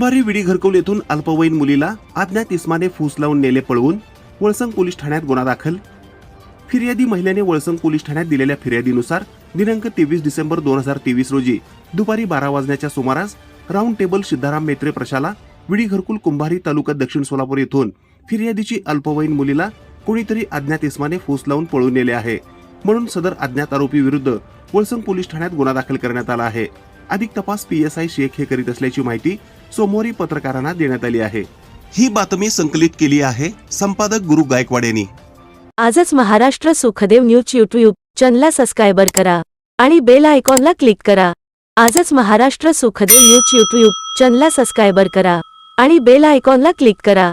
दुपारी विडी घरकुल येथून अल्पवयीन मुलीला अज्ञात इस्माने फूस लावून नेले पळवून वळसंग पोलीस ठाण्यात गुन्हा दाखल. फिर्यादी महिलेने वळसंग पोलीस ठाण्यात दिलेल्या फिर्यादीनुसार दिनांक तेवीस डिसेंबर दोन हजार तेवीस रोजी दुपारी बारा वाजण्याच्या सुमारास राऊंड टेबल सिद्धाराम मेत्रे प्रशाला विडी घरकुल कुंभारी तालुका दक्षिण सोलापूर येथून फिर्यादीची अल्पवयीन मुलीला कोणीतरी अज्ञात इस्माने फूस लावून पळून नेले आहे. म्हणून सदर अज्ञात आरोपी विरुद्ध वळसंग पोलीस ठाण्यात गुन्हा दाखल करण्यात आला आहे. अधिक तपास पी एस आय शेख हे करीत असल्याची माहिती सोमवारी पत्रकारांना देण्यात आली आहे. ही बातमी संकलित केली आहे संपादक गुरु गायकवाड यांनी. आजच महाराष्ट्र सुखदेव न्यूज यूट्यूब चॅनलला सबस्क्राईबर करा आणि बेल आयकॉनला क्लिक करा. आजच महाराष्ट्र सुखदेव न्यूज यूट्यूब चॅनलला सबस्क्राईबर करा आणि बेल आयकॉनला क्लिक करा.